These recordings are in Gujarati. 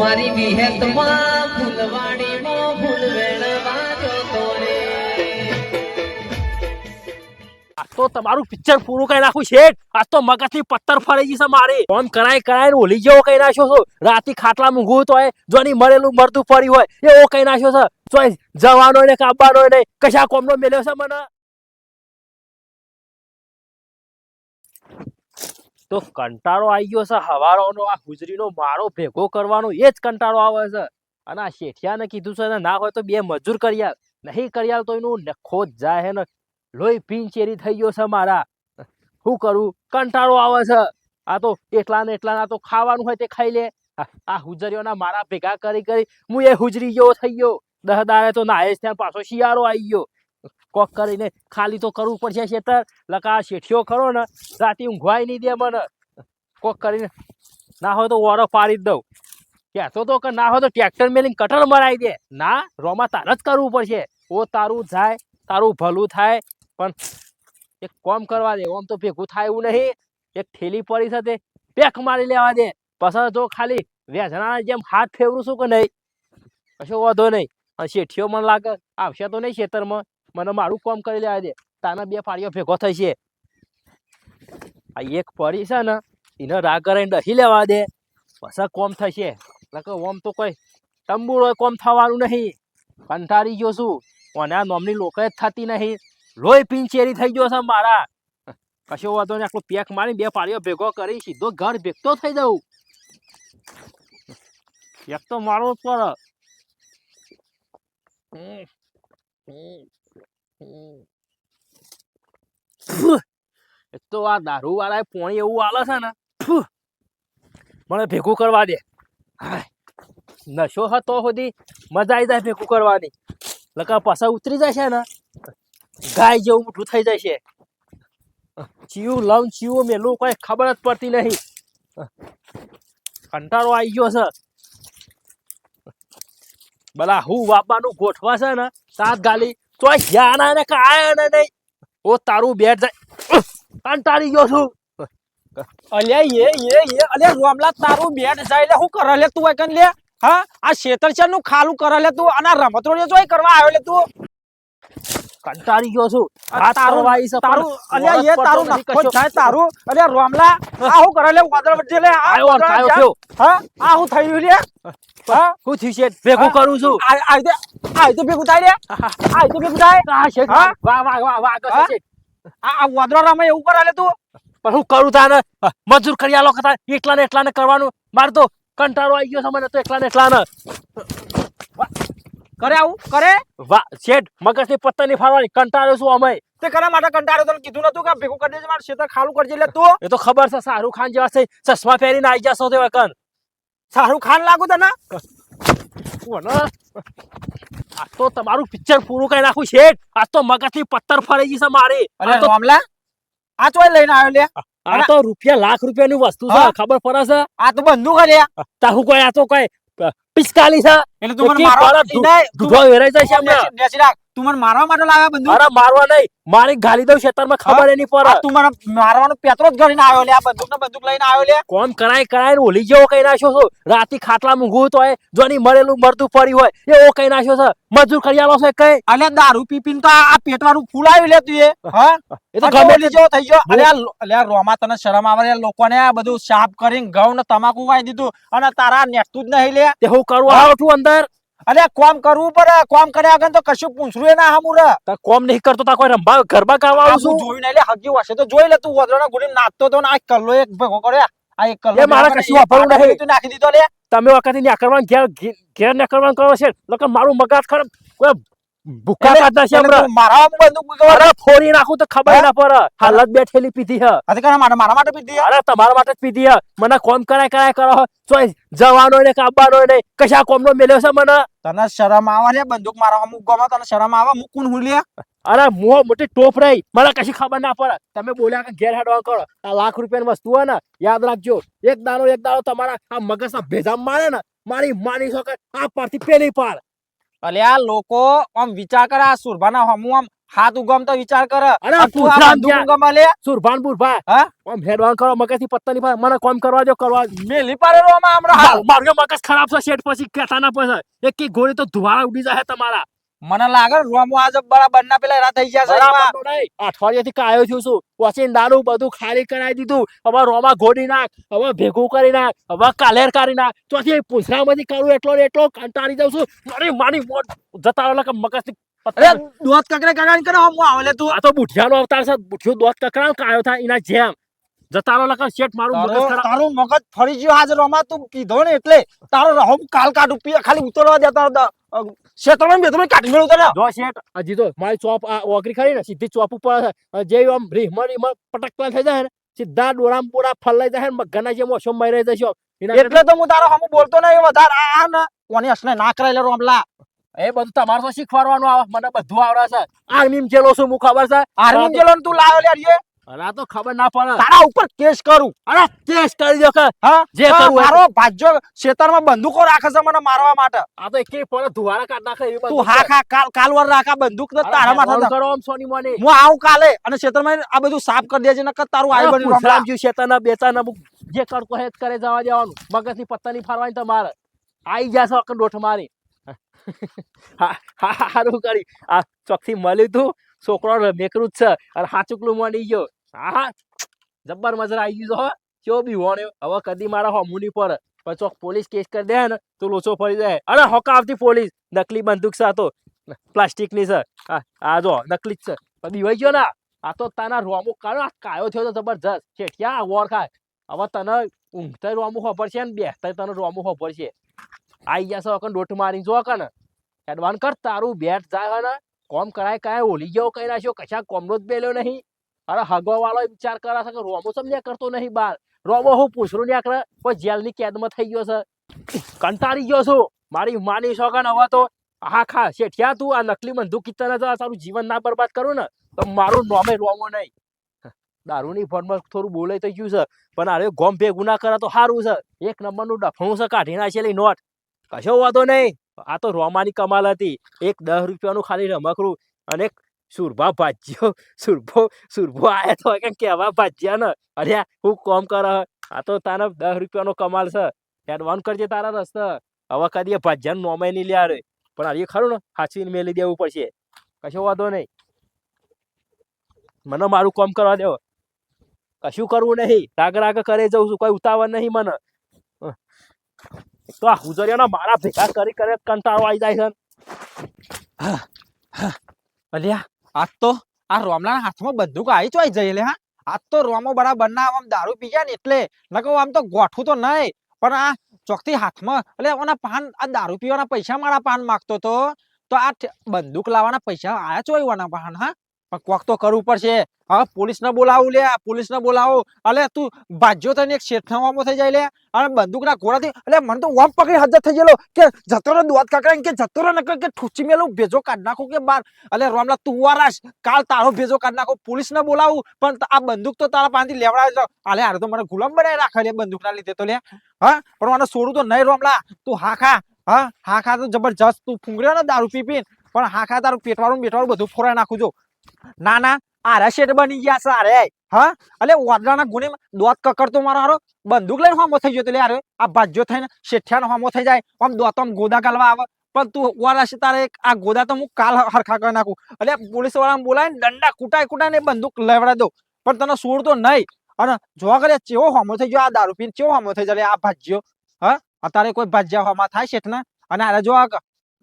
મારી વિહેતમાં ફૂલવાડીમાં ફૂલ વેણવા જોતો રે. તો તમારું પિક્ચર પૂરું કરી નાખું, શેઠ. આજ તો મગજથી પથ્થર ફરી જશે મારે. ફોન કરાય કરાય ને ઓલી જેવો કહી નાખ્યો છો. રાતી ખાટલા મૂંઘું તો જોની મળેલું મરતું ફરી હોય, એવો કહી નાખ્યો છે. જવાનો ને કાપવાનો નહીં કશા કોમનો મેલ્યો છે મને? તો કંટાળો આવી ગયો છે, હવારોનો આ ગુજરીનો મારો ભેગો કરવાનો એ જ કંટાળો આવે છે. અને આ શેઠિયાને કીધું છે ને, ના હોય તો બે મજૂર કરી નહીં કરી તો એનું નખો જ જાય ને. લોહી પીન ચેરી થઈ ગયો છે મારા. શું કરું? કંટાળો આવે છે. આ તો એટલા ને એટલા ના તો ખાવાનું હોય તે ખાઈ લે. આ હુજરીઓના મારા ભેગા કરી કરી, હું એ હુજરી જેવો થઈ ગયો. દહદારે તો નાહે ત્યાં પાછો શિયાળો આવી ગયો. કોક કરીને ખાલી તો કરવું પડશે ખેતર. લકા શેઠિયો ખરો ને, રાતે ઊંઘવાય નહીં દે મને. કોક કરીને, ના હોય તો ઓરો પાડી જ દઉં. કહેતો તો કે ના હોય તો ટ્રેક્ટર મેલીને કટર મરાઈ દે. ના, રોમાં તાર જ કરવું પડશે. ઓ તારું જાય, તારું ભલું થાય, પણ એક કોમ કરવા દે. ઓમ તો ભેગું થાય એવું નહીં. એક થેલી પડી સાથે પેક મારી લેવા દે. પછી જો ખાલી વેચણાના જેમ હાથ ફેરવું છું કે નહીં? કશો વાંધો નહીં. અને શેઠિયો મને લાગે, આવશે તો નહીં ખેતરમાં. મને મારું કામ કરી લેવા દે તાના બે ફાળીઓ ભેગો થશે. આ એક પડી છે ને, એને રાગ કરીને દહી લેવા દે. પછી કોમ થશે. નકર ઓમ તો કોઈ તંબુડો કોમ થવાનું નહીં. કંટાળી ગયો છું. અને નોમની લોકો જ થતી નહીં. લોહી પિંચેરી થઈ ગયો છે મારા. કશો વાંધો નહીં, આટલું પેક મારી બે પાળીઓ ભેગો કરી સીધો ઘર ભેગતો થઈ જવું એક તો મારો પર એક તો આ દારૂ વાળા પોણી એવું આલે છે ને. મને ભેગું કરવા દે. નશો હતો સુધી મજા આવી જાય ભેગું કરવાની. લકા પાછા ઉતરી જશે ને, ગાય જેવું મોટું થઈ જશે. ચીવું લવ ચીવું મેલું, કઈ ખબર જ પડતી નહીં. કંટાળો આવી ગયો છે. બલા, હું વાપવાનું ગોઠવા છે ને સાત ગાલી તો જ્ઞાન ને કાયા ને નહીં. ઓ, તારું બેટ જાય. કંટાળી ગયો છું. અલ્યા, એ એ એ. અલ્યા, રોમલા, તારું બેટ જાય લે. હું કરે લે તું એકન લે? હા? આ શેતરચરનું ખાલું કરે લે તું. અને આ રમતોડિયો જોઈ કરવા આવ્યો લે તું. કંટાળી ગયો છું. આ તારું તારું અલ્યા એ તારું નખો. થાય તારું અલ્યા રોમલા આ હું કરે લે વાદળ વચ્ચે લે આ આયો આયો થયો. હા આ હું થયું લે. હા? હું? થયું છે? ભેગું કરું છું. આ આ રીતે આ રીતે ભેગું થાય લે. આ રીતે ભેગું થાય. હા? છે વાહ વાહ વાહ વાહ કસ છે આ આ વાદળો રામે એવું કરે લે તું. પણ હું કરું તાને? મજૂર કરી આલો કતા એકલા ને એકલા ને કરવાનું? મારે તો કંટાળો આવી ગયો છે મને તો એકલા ને એકલા ને કરે આવું? કરે? વાહ શેઠ મગજની પત્તા નહીં ફાડવાની કંટાળો છું અમે? તે કરા માટે કંટાળો તને કીધું નતું કે ભેગું કરી દેજે મારું ક્ષેત્ર ખાલું કરજે એટલે તું. એ તો ખબર છે શાહરુખ ખાન જેવા છે ચશ્મા પહેરીને આવી જશો તે વખત. શાહરુખ ખાન લાગુ તને? આ તો તમારું પિક્ચર પૂરું કરી નાખું શેઠ. આ તો મગજની પથ્થર ફરી જશે મારે. અરે આ તો મામલા આ ચોય લઈને આવ્યો લે. આ તો રૂપિયા લાખ રૂપિયાની વસ્તુ છે ખબર પડે છે? આ તો બંધુ કર્યા. તા હું કોઈ આ તો કોઈ પિસ્કાલી એટલે તું મને મારવા બળદ નહીં, નહીં, તું દુધો વેરાઈ જાય છે મને હમણાં. બેસી- બેસી રાખ. તું મને મારવા માટે લાવ્યા બંદૂક અરે મારવા નહીં. મારી ગાલી દઉં ખેતરમાં ખબર એની પર. તું મને મારવાનો પેતરો જ કરીને આવ્યો લે આ બંદૂક ને બંદૂક લઈને આવ્યો લે. કોમ કરાય કરાય ને ઓલી જેવો કઈ નાખ્યો છો? રાતી ખાટલા મૂંઘું તો જોની મરેલું મરતું પડ્યું હોય એવો કઈ નાખ્યો છે? મજૂર કરી આલો છે કઈ? અલે દારૂ પી પીને તો આ પેટવાનું ફૂલ ફૂલાવી લે તું એ હા? એ તો ગમે જેવો થઈ ગયો. અલે અલે રોમા તને શરમ આવે લોકોને આ બધું સાફ કરીને ઘઉં ને તમાકુ વાઈ દીધું અને તારા નેટતું જ નહીં લે. તે હું કરવા આવું છું અંદર. અરે કોમ કરવું પડે કોમ કર્યા આગળ તો કશું પૂછરું એ ના હમું રે. તા કોમ નહીં કરતો તા કોઈ રંભા ગરબા કરવા આવું છું? જોઈને એટલે હગ્યું હશે તો જોઈ લે તું વદરાના ગુડી નાચતો તો ને આ કલ્લો એક ભેગો કર્યો આ એક કલ્લો મારા કશું વાપરવું નહીં. તું નાખી દીધો લે. તમે વખત ને કરવાનું ઘેર ઘેર ને કરવાનું કરો છે? લોકો મારું મગજ ખરાબ. કોઈ ભૂખા ખાતા છે હમણાં મારા બંદૂક અરે ફોડી નાખું તો ખબર ના પડે. હાલત બેઠેલી પીધી હ. અરે કરા મારા મારા માટે પીધી અરે તમારા માટે જ પીધી હ. મને કોમ કરાય કરાય કરો. ચોય જવાનો ને કાબાનો ને કશા કોમનો મેલ્યો છે મને? તને શરમ આવે ને બંદૂક મારવા અમુક ગમે તને શરમ આવે? મુકુન હું? લે અરે મો મોટી ટોપ રહી. મને કશી ખબર ના પડે. તમે બોલ્યા કે ઘેર હેડવા કરો. આ લાખ રૂપિયાની વસ્તુ હોય ને યાદ રાખજો. એક દાણો એક દાણો તમારા આ મગજના ભેજા મારે ને મારી માની શકો આ પારથી પેલી પાર. અલે આ લોકો આમ વિચાર કરે આ સુરભાના હમું આમ હાથ ઉગમ તો વિચાર કરે અરે તું આ? ઉગમ અલે સુરભાન બુરભા હા? આમ હેડવાન કરો મગજથી પત્તા નહીં મને કોમ કરવા દો કરવા મેલી પાડેલો આમાં હમણાં. મારું મગજ ખરાબ છે શેઠ પછી કહેતા ના પછી એક ગોળી તો ધુવાળા ઉડી જાય તમારા મને લાગે રોમો આજે બરાબર ના પેલા રાત થઈ ગયા છે એમાં. બરાબર કાયો છું છું. પછી દારૂ બધું ખાલી કરાવી દીધું. હવે રોમા ઘોડી નાખ હવે ભેગું કરી નાખ હવે કાલેર કરી નાખ. ચોથી પૂછરામાંથી કરું એટલો એટલો કંટાળી જાઉં છું. મારી મોટ મોત જતા રહો કે અરે પત્તા દોત કકરે કકરાન કરે હું આવે લે તું. આ તો બુઠિયાનો અવતાર છે. બુઠિયો દોત કકરાન કાયો થાય એના જેમ. જતા રહો લખા શેઠ મારું મગજ તારું મગજ ફરી ગયો. હાજર રોમા તું કીધો ને એટલે તારો રહો કાલ કાઢું. ખાલી ઉતરવા દે તારો દ- અ, ક્ષેત્રમાં ને બેત્રમાં કાઢી મેળવું તને. જો શેઠ હજી તો મારી ચોપ આ ઓગરી ખરી ને સીધી ચોપ ઉપર જે આમ રીહમાં રીહમાં પટકવા થઈ જાય ને સીધા ડોળામ બોડા ફલાઈ જાય ને મગના જે મોસમ મરી જશો. એટલે તો હું તારો હમ બોલતો નહીં વધારે આ ને કોની અસને ના કરાય લે. રોમલા એ બધું તમારે તો શીખવાડવાનું આવે મને બધું આવડે છે. આર્મી જેલો શું હું ખબર છે? આર્મી જેલો તું લાવ્યો લે અરે તો ખબર ના પડે. તારા ઉપર કેસ કરું. અરે કેસ કરી દો કે. હા? જે કરું મારો ભાજ્યો શેતરમાં બંદૂકો રાખે છે મને મારવા માટે. આ તો એકે પડે ધુવાળા કાઢ નાખે એ તું હા. ખા કાલ કાલવાર રાખા બંદૂક ને તારા માથે કરો આમ સોની મને. હું આવું કાલે અને શેતરમાં આ બધું સાફ કરી દેજે નકર તારું આઈ બની રામજી શેતરના બેતાના જે કરતો હેત કરે જવા દેવાનું. મગજની પત્તા નહીં ફારવાની તમારે. આઈ જશો અકન દોઠ મારી. હા હા હારું કરી. આ ચોકથી મળ્યું તું. છોકરો બેકરું જ છે. અને હાચુકલું મળી ગયો. હા જબ્બર મજા આવી ગયું હો. કેવો બી વણ્યો. હવે કદી મારા હોમુની પર પછો પોલીસ કેસ કરી દે ને તો લોચો ફરી જાય. અરે હોકા આવતી પોલીસ. નકલી બંદૂક છે આ તો. પ્લાસ્ટિકની છે. આ જો, નકલી જ છે. બીવાઈ ગયો ના આ. તો તાના રોમો કાળો, આ કાયો થયો તો જબરજસ્ત. શેઠિયા વોર ખાય. હવે તને ઊંઘતા રોમો ખબર છે ને? બેસતા તને રોમો ખબર છે. આઈ ગયા છે દોઠ મારી જો કન એડવાન કર, તારું બેટ જાય ને. કોમ કરાય કાંઈ ઓલી ગયો કઈ નાખ્યો કશા કોમનો જ બેલ્યો નહીં. અરે હગવા વાળો વિચાર કરે છે કે રોમો સમ કરતો નહીં બાર? રોમો હું પૂછરું ન્યા કરે? કોઈ જેલની કેદમાં થઈ ગયો છે? કંટાળી ગયો છું. મારી માની શોખન હવે તો હા ખા, શેઠિયા, તું આ નકલી બંદૂક કિત્તને ના આ તારું જીવન ના બરબાદ કરું ને, તો મારું નોમે રોમો નહીં. દારૂની ફોનમાં થોડું બોલાઈ તો ગયું છે, પણ અરે ગોમ ભેગું ના કરે તો સારું છે. એક નંબરનું ડફણું છે, કાઢી નાખેલી નોટ. કશો વાંધો નહીં. આ તો રોમાની કમાલ હતી. એક દસ રૂપિયાનું ખાલી રમકડું અને એક સુરભા ભાજ્યો. સુરભો સુરભો આયા તો કે કેવા ભાજ્યા ને. અરે હું કોમ કર આ તો તારા દસ રૂપિયાનો કમાલ છે. એડવાન્સ કરજે તારા રસ્તા. હવે કદી ભાજ્યાનું નોમે નહીં લ્યા પણ અરે ખરું ને, હાચવીને મેલી દેવું પડશે. કશો વાંધો નહીં. મને મારું કામ કરવા દેવો કશું કરવું નહીં. રાગ રાગ કરે જઉં છું. કોઈ ઉતાવળ નહીં મને. તો આ હુજરિયાના મારા ભેગા કરી કરે કંટાળો આવી જાય છે. અલ્યા, આજ તો આ રોમલાના હાથમાં બંદૂક આવી ચોઈ જઈ લે હા. આજ તો રોમો બરાબર ના આમ દારૂ પી ગયા ને એટલે. નકો આમ તો ગોઠું તો નહીં, પણ આ ચોકથી હાથમાં, એટલે ઓના પાન, આ દારૂ પીવાના પૈસા મારા પાન માગતો તો. તો આ બંદૂક લાવવાના પૈસા આયા ચોઈ વાના પાન, હા. પણ કોક તો કરવું પડશે. હા પોલીસ ને બોલાવું લે પોલીસ ને બોલાવો. અલે, તું ભાજ્યો તને એક શેઠનાવામાં થઈ જાય લે. અને બંદૂકના ઘોડાથી એટલે મને તો વમ પકડી હાજર થઈ ગયેલો. કે જતો રે દોત કાકા કે જતો રે નકર કે ઠૂચી મેલું, ભેજો કાઢ નાખું કે બાર. અલે, રોમલા, તું વારાશ. કાલ તારો ભેજો કાઢ નાખો. પોલીસ ને બોલાવું. પણ આ બંદૂક તો તારા પાસેથી લેવડાવી છે. અલે, હારે તો મને ગુલામ બનાવી રાખે લે બંદૂક ના લીધે તો લે. હા, પણ મને છોડું તો નહીં રોમલા. તું હા ખા. હા હા ખા તો જબરજસ્ત. તું ફૂંગર્યો ને દારૂ પી પણ હાખા તારું પેટવાળું બેટવાળું બધું ફોરાઈ નાખું જો. ના ના, આરે શેઠ બની ગયા સારે હા? અલે વાદળાના ગુને દોત કકડતો મારો હારો. બંદૂક લઈને હોમો થઈ ગયો તો આ ભાજ્યો થઈને શેઠિયાનો હોમો થઈ જાય. આમ દોત ગોદા ગાલવા આવે. પણ તું વારાશે તારે આ ગોદા તો હું કાલ હરખા કરી નાખું. એટલે પોલીસ વાળાને બોલાય દંડા કુટાય કુટાય ને બંદૂક લેવડાવી દઉં. પણ તને છોડતો નહીં. અને જોવા કરે ચેવો હોમો થઈ ગયો, આ દારૂ પીને ચેવો હોમો થઈ જાય આ ભાજ્યો. હા? અત્યારે કોઈ ભાજ્યા હોમા થાય છે ને અને આ જો આ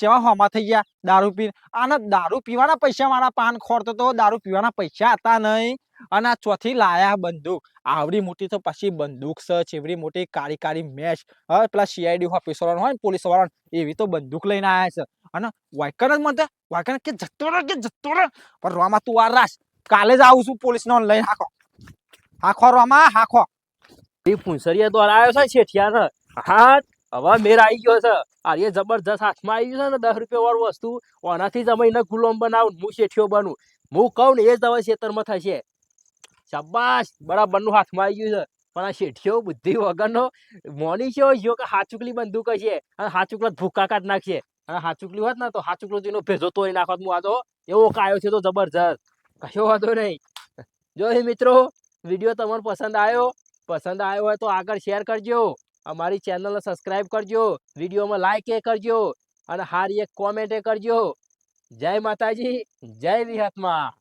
ચેવા હોમા થઈ ગયા, દારૂ પી આના દારૂ પીવાના પૈસા મારા પાન ખોરતો તો દારૂ પીવાના પૈસા હતા નહીં. અને આ ચોથી લાયા બંદૂક. આવડી મોટી તો પછી બંદૂક છે ચેવડી મોટી કાળી કાળી મેચ. હવે પેલા સીઆઈડી ઓફિસરો હોય ને પોલીસવાળા એવી તો બંદૂક લઈને આવ્યા છે. અને વાયકન જ મળતા વાયકન કે જતો રહે કે જતો રહે પણ રોમા તું આ રાસ. કાલે જ આવું છું પોલીસ નો લઈને હાખો હાખો રોમા હાખો એ પૂંસરિયા દ્વારા આવ્યો છે છેઠિયા ને હા હવે મેર આવી ગયો છે. અરે જબરજસ્ત હાથમાં આવી ગયું છે ને દસ રૂપિયા વાળું વસ્તુ, ઓનાથી એને ગુલામ બનાવું, હું શેઠિયો બનું. હું કહું ને એ જ હવે ખેતરમાં થશે. શાબાશ, બરાબરનું હાથમાં આવી ગયું છે. પણ આ શેઠિયો બુદ્ધિ વગરનો મોની છે જો કે હાચુકલી બંદૂક હશે અને હાચુકલા ભૂકા કાઢ નાખશે. અને હાચુકલી હોત ને તો હાચુકલો જેનો ભેજો તોડી નાખોત હું આ તો એવો કાયો છે તો જબરજસ્ત. કશો વાંધો નહીં. જો મિત્રો, વીડિયો તમને પસંદ આવ્યો પસંદ આવ્યો હોય તો આગળ શેર કરજો. અમારી ચેનલને સબસ્ક્રાઇબ કરજો વિડીયોમાં લાઇક એ કરજો અને હારી એક કોમેન્ટ એ કરજો. જય માતાજી, જય વિહતમાં